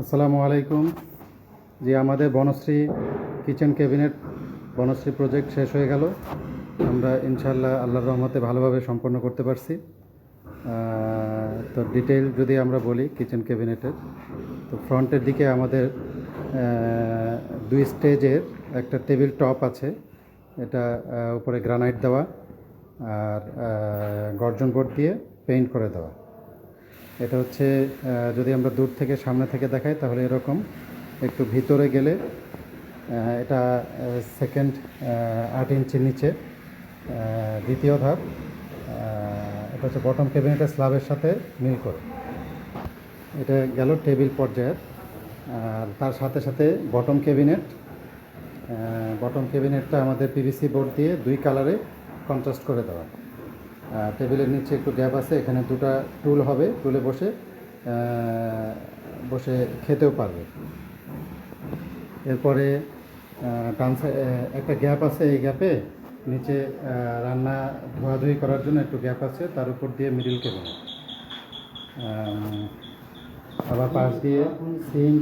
আসসালামু আলাইকুম। যে আমাদের Banashree kitchen cabinet Banashree project শেষ হয়ে গেল। আমরা ইনশাল্লাহ আল্লাহর রহমতে ভালোভাবে সম্পন্ন করতে পারছি। তো ডিটেইল যদি আমরা বলি কিচেন ক্যাবিনেটের, তো ফ্রন্টের দিকে আমাদের দুই স্টেজের একটা টেবিল টপ আছে। এটা উপরে গ্রানাইট দেওয়া আর গর্জন বোর্ড দিয়ে পেইন্ট করে দেওয়া। এটা হচ্ছে যদি আমরা দূর থেকে সামনে থেকে দেখাই তাহলে এরকম, একটু ভিতরে গেলে এটা সেকেন্ড আট ইঞ্চির নিচে দ্বিতীয় ধাপ এটা হচ্ছে বটম ক্যাবিনেটের স্ল্যাবের সাথে মিল করে। এটা গেল টেবিল পর্যায়ের, আর তার সাথে সাথে বটম ক্যাবিনেট বটম ক্যাবিনেটটা আমাদের পিভিসি বোর্ড দিয়ে দুই কালারে কন্ট্রাস্ট করে দেওয়া। টেবিলের নিচে একটু গ্যাপ আছে, এখানে দুটো টুল হবে টুলে বসে বসে খেতেও পারবে। এরপরে ডান একটা গ্যাপ আছে এই গ্যাপে নিচে রান্না ধোয়াধুয়ি করার জন্য একটু গ্যাপ আছে, তার উপর দিয়ে মিডিল ক্যাবিনেট আবার পাশ দিয়ে সিঙ্ক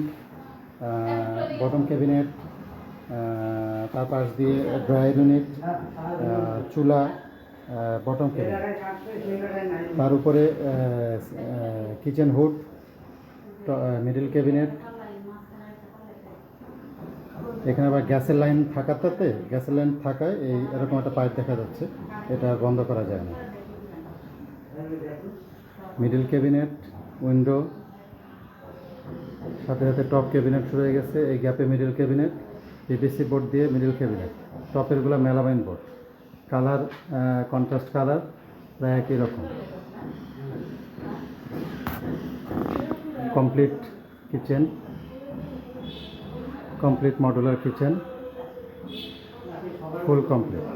বটম ক্যাবিনেট তার পাশ দিয়ে ড্রাই ইউনিট চুলা বটম তার উপরে কিচেন হুড মিডল ক্যাবিনেট এখানে আবার গ্যাসের লাইন থাকাতে গ্যাসের লাইন থাকায় এই এরকম একটা পাইপ দেখা যাচ্ছে। এটা বন্ধ করা যায় না। মিডল ক্যাবিনেট উইন্ডো সাথে সাথে টপ ক্যাবিনেট শুরু হয়ে গেছে। এই গ্যাপে মিডল ক্যাবিনেট পিভিসি বোর্ড দিয়ে middle cabinet টপেরগুলো melamine board colour contrast colour, প্রায় একই রকম। Complete kitchen complete modular kitchen full complete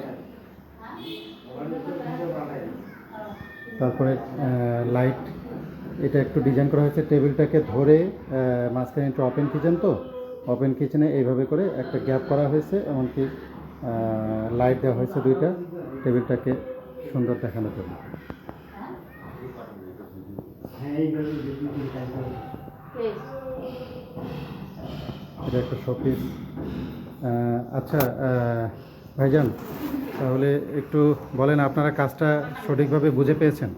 তারপরে লাইট এটা একটু ডিজাইন করা হয়েছে। টেবিলটাকে ধরে মাঝখানে একটু ওপেন কিচেন তো ওপেন কিচেনে এইভাবে করে একটা গ্যাপ করা হয়েছে, এমনকি লাইট দেওয়া হয়েছে দুইটা, টেবিলটাকে সুন্দর দেখানোর জন্য। এটা একটা শোপিস আচ্ছা ভাইজান, তাহলে একটু বলেন আপনারা কাজটা সঠিকভাবে বুঝে পেয়েছেন?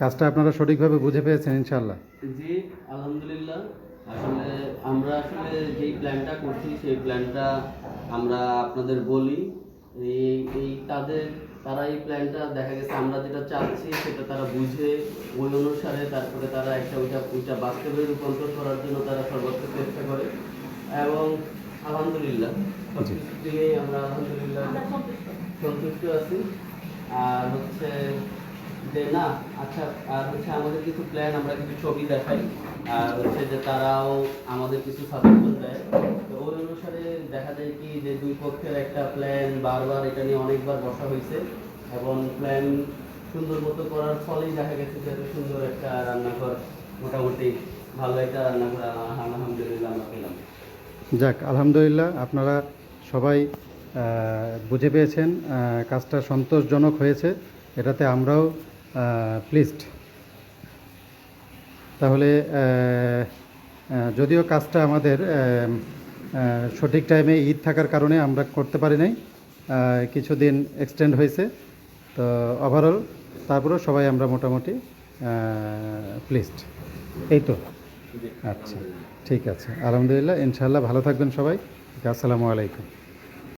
কাজটা আপনারা সঠিকভাবে বুঝে পেয়েছেন ইনশাল্লাহ জি, আলহামদুলিল্লাহ। আসলে আমরা আসলে যেই প্ল্যানটা করছি সেই প্ল্যানটা আমরা আপনাদের বলি। এই এই তাদের তারা এই প্ল্যানটা দেখা গেছে আমরা যেটা চাচ্ছি সেটা তারা বুঝে ওই অনুসারে তারপরে তারা একটা ওইটা ওইটা বাস্তবে রূপান্তর করার জন্য তারা সর্বোচ্চ চেষ্টা করে। এবং আলহামদুলিল্লাহ সব। কিছু দিয়েই আমরা আলহামদুলিল্লাহ সন্তুষ্ট আছি। আর হচ্ছে যে না আচ্ছা আর হচ্ছে আমাদের কিছু প্ল্যান আমরা কিছু ছবি দেখাই। আর হচ্ছে যে তারাও আমাদের কিছু সাজেশন দেয়। তো ওই অনুসারে দেখা যায় কি যে দুই পক্ষের একটা প্ল্যান বারবার এটা নিয়ে অনেকবার বসা হয়েছে। এবং প্ল্যান সুন্দর মতো করার ফলেই দেখা গেছে যে সুন্দর একটা রান্নাঘর, মোটামুটি ভালো একটা রান্নাঘর আলহা- আলহামদুলিল্লাহ আমরা পেলাম। যাক, আলহামদুলিল্লাহ আপনারা সবাই বুঝে পেয়েছেন কাজটা সন্তোষজনক হয়েছে। এটাতে আমরাও প্লিজড তাহলে যদিও কাজটা আমাদের সঠিক টাইমে ঈদ থাকার কারণে আমরা করতে পারি নাই কিছুদিন এক্সটেন্ড হয়েছে, তো ওভারঅল তারপরেও সবাই আমরা মোটামুটি প্লিজড এই তো? আচ্ছা ঠিক আছে। আলহামদুলিল্লাহ, ইনশাআল্লাহ ভালো থাকবেন সবাই। আসসালামু আলাইকুম।